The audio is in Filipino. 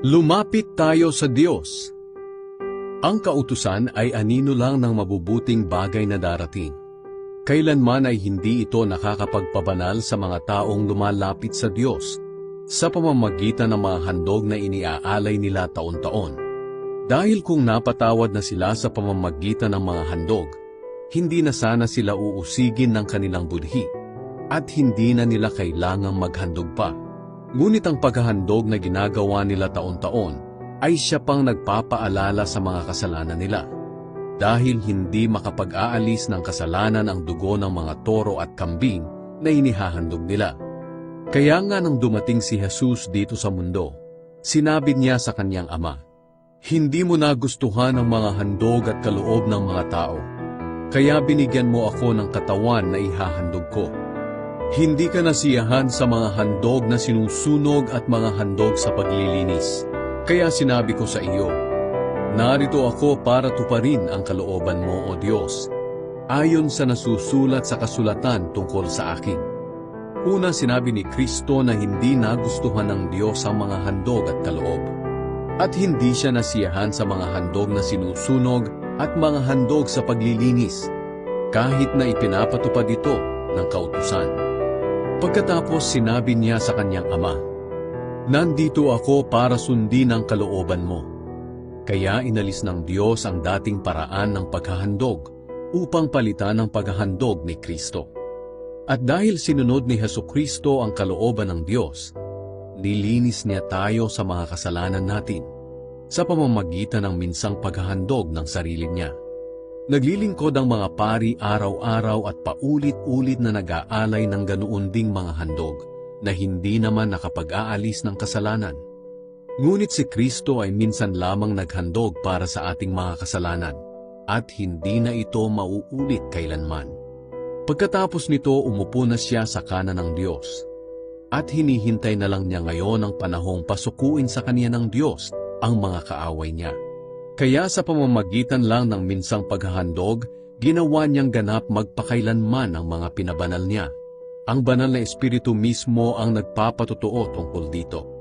Lumapit tayo sa Diyos. Ang kautusan ay anino lang ng mabubuting bagay na darating. Kailanman ay hindi ito nakakapagpabanal sa mga taong lumalapit sa Diyos sa pamamagitan ng mga handog na iniaalay nila taon-taon. Dahil kung napatawad na sila sa pamamagitan ng mga handog, hindi na sana sila uusigin ng kanilang budhi at hindi na nila kailangang maghandog pa. Ngunit ang paghahandog na ginagawa nila taon-taon ay siya pang nagpapaalala sa mga kasalanan nila. Dahil hindi makapag-aalis ng kasalanan ang dugo ng mga toro at kambing na inihahandog nila. Kaya nga nang dumating si Jesus dito sa mundo, sinabi niya sa kanyang ama, Hindi mo nagustuhan ang mga handog at kaloob ng mga tao, kaya binigyan mo ako ng katawan na ihahandog ko. Hindi ka nasiyahan sa mga handog na sinusunog at mga handog sa paglilinis. Kaya sinabi ko sa iyo, Narito ako para tuparin ang kalooban mo, O Diyos, ayon sa nasusulat sa kasulatan tungkol sa akin. Una sinabi ni Kristo na hindi nagustuhan ng Diyos ang mga handog at kaloob. At hindi siya nasiyahan sa mga handog na sinusunog at mga handog sa paglilinis, kahit na ipinapatupad ito ng kautusan. Pagkatapos sinabi niya sa kanyang ama, Nandito ako para sundin ang kalooban mo. Kaya inalis ng Diyos ang dating paraan ng paghahandog upang palitan ang paghahandog ni Kristo. At dahil sinunod ni Heso Kristo ang kalooban ng Diyos, nilinis niya tayo sa mga kasalanan natin sa pamamagitan ng minsang paghahandog ng sarili niya. Naglilingkod ang mga pari araw-araw at paulit-ulit na nag-aalay ng ganoon ding mga handog na hindi naman nakapag-aalis ng kasalanan. Ngunit si Kristo ay minsan lamang naghandog para sa ating mga kasalanan at hindi na ito mauulit kailanman. Pagkatapos nito umupo na siya sa kanan ng Diyos at hinihintay na lang niya ngayon ang panahong pasukuin sa kanya ng Diyos ang mga kaaway niya. Kaya sa pamamagitan lang ng minsang paghahandog, ginawa niyang ganap magpakailanman ang mga pinabanal niya. Ang banal na espiritu mismo ang nagpapatotoo tungkol dito.